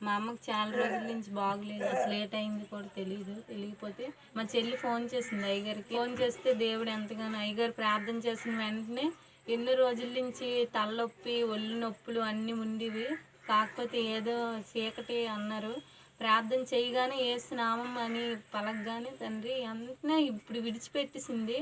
మా అమ్మకి చాలా రోజుల నుంచి బాగలేదు. అసలు లేట్ అయింది కూడా తెలియదు తెలియకపోతే మా చెల్లి ఫోన్ చేసింది అయ్యగారికి. ఫోన్ చేస్తే దేవుడు ఎంతగానో అయ్యగారు ప్రార్థన చేసిన వెంటనే ఎన్నో రోజుల నుంచి తలనొప్పి ఒళ్ళు నొప్పులు అన్నీ ఉండేవి. కాకపోతే ఏదో చీకటి అన్నారు. ప్రార్థన చేయగానే ఏ స్నామం అని పలకగానే తండ్రి వెంటనే ఇప్పుడు విడిచిపెట్టేసింది.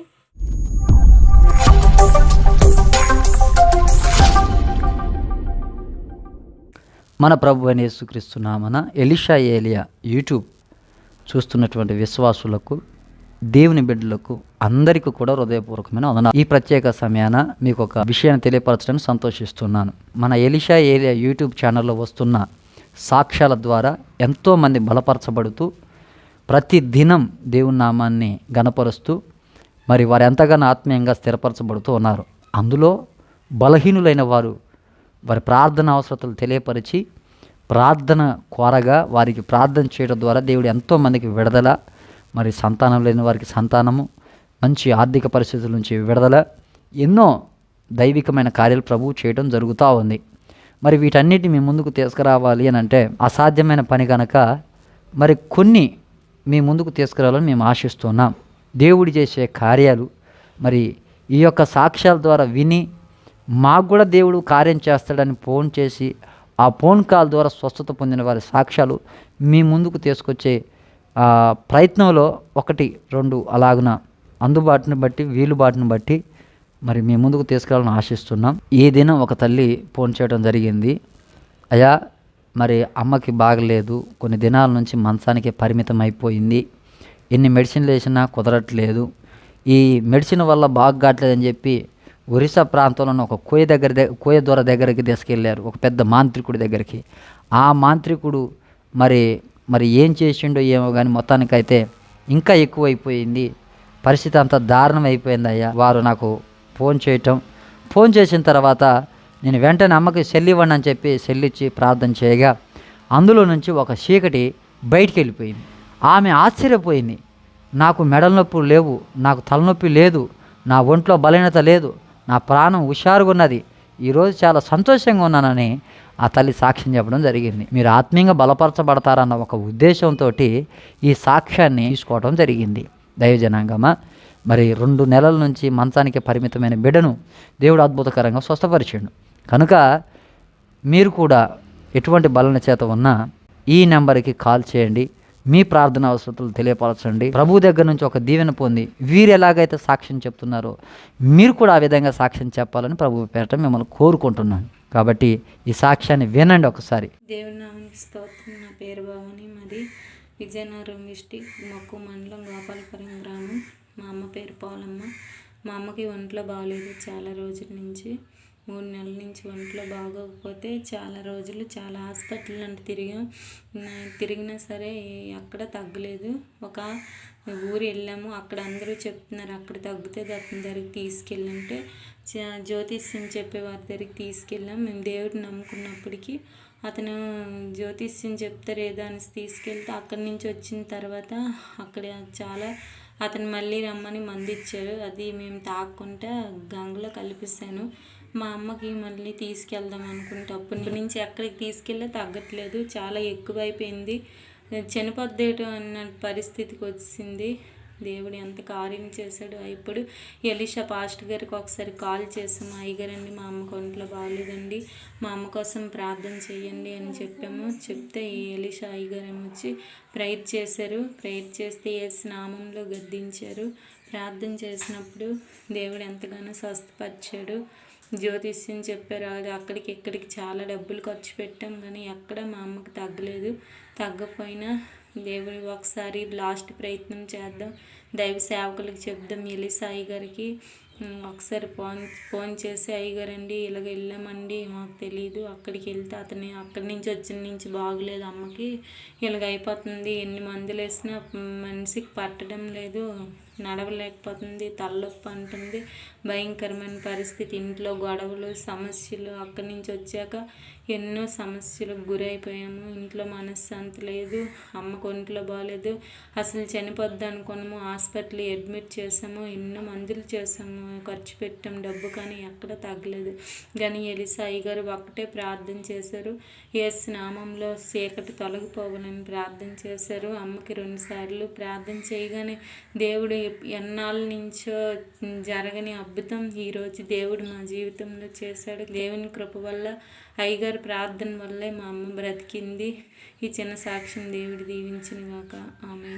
మన ప్రభు అని యేసుక్రీస్తున్నామన ఎలిషా ఏలియా యూట్యూబ్ చూస్తున్నటువంటి విశ్వాసులకు దేవుని బిడ్డలకు అందరికీ కూడా హృదయపూర్వకమైన వందనాలు. ఈ ప్రత్యేక సమయాన మీకు ఒక విషయాన్ని తెలియపరచడానికి సంతోషిస్తున్నాను. మన ఎలిషా ఏలియా యూట్యూబ్ ఛానల్లో వస్తున్న సాక్ష్యాల ద్వారా ఎంతోమంది బలపరచబడుతూ ప్రతి దినం దేవుని నామాన్ని గనపరుస్తూ మరి వారు ఎంతగానో ఆత్మీయంగా స్థిరపరచబడుతూ ఉన్నారు. అందులో బలహీనులైన వారు వారి ప్రార్థన అవసరతలు తెలియపరిచి ప్రార్థన కోరగా వారికి ప్రార్థన చేయడం ద్వారా దేవుడు ఎంతోమందికి విడుదల మరి సంతానం లేని వారికి సంతానము మంచి ఆర్థిక పరిస్థితుల నుంచి విడుదల ఎన్నో దైవికమైన కార్యాలు ప్రభువు చేయడం జరుగుతూ ఉంది. మరి వీటన్నిటిని మీ ముందుకు తీసుకురావాలి అని అంటే అసాధ్యమైన పని కనుక మరి కొన్ని మీ ముందుకు తీసుకురావాలని మేము ఆశిస్తున్నాం. దేవుడు చేసే కార్యాలు మరి ఈ యొక్క సాక్ష్యాల ద్వారా విని మాకు కూడా దేవుడు కార్యం చేస్తాడని ఫోన్ చేసి ఆ ఫోన్ కాల్ ద్వారా స్వస్థత పొందిన వారి సాక్ష్యాలు మీ ముందుకు తీసుకొచ్చే ప్రయత్నంలో ఒకటి రెండు అలాగున అందుబాటుని బట్టి వీలుబాటుని బట్టి మరి మీ ముందుకు తీసుకురావాలని ఆశిస్తున్నాం. ఈ దినం ఒక తల్లి ఫోన్ చేయడం జరిగింది అయ్యా మరి అమ్మకి బాగలేదు కొన్ని దినాల నుంచి మంచానికి పరిమితం అయిపోయింది ఎన్ని మెడిసిన్లు వేసినా కుదరట్లేదు ఈ మెడిసిన్ వల్ల బాగట్లేదని చెప్పి ఒరిస్సా ప్రాంతంలో ఉన్న ఒక కోయ దగ్గర కోయ దొర దగ్గరికి తీసుకెళ్ళారు ఒక పెద్ద మాంత్రికుడి దగ్గరికి. ఆ మాంత్రికుడు మరి మరి ఏం చేసిండో ఏమో కానీ మొత్తానికైతే ఇంకా ఎక్కువైపోయింది. పరిస్థితి అంత దారుణం అయిపోయింది అయ్యా. వారు నాకు ఫోన్ చేయటం. ఫోన్ చేసిన తర్వాత నేను వెంటనే అమ్మకి సెల్లివ్వండి అని చెప్పి సెల్లిచ్చి ప్రార్థన చేయగా అందులో నుంచి ఒక చీకటి బయటికి వెళ్ళిపోయింది ఆమె ఆశ్చర్యపోయింది. నాకు మెడల నొప్పులు లేవు నాకు తలనొప్పి లేదు నా ఒంట్లో బలహీనత లేదు నా ప్రాణం హుషారుగా ఉన్నది ఈరోజు చాలా సంతోషంగా ఉన్నానని ఆ తల్లి సాక్ష్యం చెప్పడం జరిగింది. మీరు ఆత్మీయంగా బలపరచబడతారన్న ఒక ఉద్దేశంతో ఈ సాక్ష్యాన్ని తీసుకోవడం జరిగింది. దైవజనాంగమా మరి రెండు నెలల నుంచి మంచానికి పరిమితమైన బిడ్డను దేవుడు అద్భుతకరంగా స్వస్థపరిచాడు. కనుక మీరు కూడా ఎటువంటి బలన చేత ఉన్నా ఈ నెంబర్కి కాల్ చేయండి. మీ ప్రార్థన అవసరతలు తెలియపరచండి. ప్రభు దగ్గర నుంచి ఒక దీవెన పొంది వీరు ఎలాగైతే సాక్ష్యం చెప్తున్నారో మీరు కూడా ఆ విధంగా సాక్ష్యం చెప్పాలని ప్రభు పేరట మిమ్మల్ని కోరుకుంటున్నాను. కాబట్టి ఈ సాక్ష్యాన్ని వినండి ఒకసారి. దేవుని స్తోత్రం. నా పేరు భవాని. మాది విజయనగరం డిస్టిక్ మొక్కు మండలం గోపాలపురం గ్రామం. మా అమ్మ పేరు పోలమ్మ. మా అమ్మకి ఒంట్లో బాగాలేదు చాలా రోజుల నుంచి మూడు నెలల నుంచి ఒంట్లో బాగోకపోతే చాలా రోజులు చాలా హాస్పిటల్ అంటే తిరిగాం. తిరిగినా సరే ఎక్కడ తగ్గలేదు. ఒక ఊరు వెళ్ళాము. అక్కడ అందరూ చెప్తున్నారు అక్కడ తగ్గితే అతని దగ్గరికి తీసుకెళ్ళంటే. జ్యోతిష్యం చెప్పే వారి దగ్గరికి తీసుకెళ్ళాం. మేము దేవుడిని నమ్ముకున్నప్పటికీ అతను జ్యోతిష్యం చెప్తారు ఏదో అని తీసుకెళ్తే అక్కడి నుంచి వచ్చిన తర్వాత అక్కడ చాలా అతను మళ్ళీ రమ్మని మందు ఇచ్చారు అది మేము తాక్కుంటే గంగలో కలిపిస్తాను మా అమ్మకి మళ్ళీ తీసుకెళ్దాం అనుకుంటే అప్పటి నుంచి ఎక్కడికి తీసుకెళ్ళి తగ్గట్లేదు. చాలా ఎక్కువ అయిపోయింది చనిపోద్దేటం అన్న పరిస్థితికి వచ్చింది. దేవుడు ఎంత కార్యం చేశాడు. ఇప్పుడు ఎలిషా పాస్ట్ గారికి ఒకసారి కాల్ చేసాము అయ్యగారండి మా అమ్మకు ఒంట్లో బాగాలేదండి మా అమ్మ కోసం ప్రార్థన చేయండి అని చెప్పాము. చెప్తే ఈ ఎలిషా అయ్యగారు వచ్చి ప్రేయర్ చేశారు. ప్రేయర్ చేస్తే ఏసు నామంలో గద్దించారు. ప్రార్థన చేసినప్పుడు దేవుడు ఎంతగానో స్వస్థపరిచాడు. జ్యోతిష్యం చెప్పారు అది అక్కడికి ఇక్కడికి చాలా డబ్బులు ఖర్చు పెట్టాం కానీ ఎక్కడ మా అమ్మకి తగ్గలేదు. తగ్గపోయినా దేవుని ఒకసారి లాస్ట్ ప్రయత్నం చేద్దాం. దైవ సేవకులకు చెప్దాం ఎలి సాయి గారికి. ఒకసారి ఫోన్ ఫోన్ చేసి అయ్యగారండి ఇలాగ వెళ్ళామండి మాకు తెలియదు అక్కడికి వెళ్తే అతని అక్కడి నుంచి వచ్చిన నుంచి బాగలేదు అమ్మకి. ఇలాగ అయిపోతుంది ఎన్ని మందులు వేసినా మనిషికి పట్టడం లేదు నడవలేకపోతుంది తలనొప్పి అంటుంది. భయంకరమైన పరిస్థితి ఇంట్లో గొడవలు సమస్యలు అక్కడి నుంచి వచ్చాక ఎన్నో సమస్యలకు గురైపోయాము. ఇంట్లో మనశ్శాంతి లేదు అమ్మకు ఒంట్లో బాగాలేదు. అసలు చనిపోద్ది అనుకున్నాము హాస్పిటల్ అడ్మిట్ చేసాము ఎన్నో మందులు చేసాము ఖర్చు పెట్టాం డబ్బు కానీ ఎక్కడ తగ్గలేదు. కానీ ఎలిసా అయ్యగారు ఒక్కటే ప్రార్థన చేశారు. ఎస్ నామంలో చీకటి తొలగిపోవాలని ప్రార్థన చేశారు. అమ్మకి రెండుసార్లు ప్రార్థన చేయగానే దేవుడు ఎన్నాళ్ళ నుంచో జరగని అద్భుతం ఈరోజు దేవుడు మా జీవితంలో చేశాడు. దేవుని కృప వల్ల అయ్యగారు ప్రార్థన వల్లే మా అమ్మ బ్రతికింది. ఈ చిన్న సాక్ష్యం దేవుడు దీవించిన గాక. ఆమె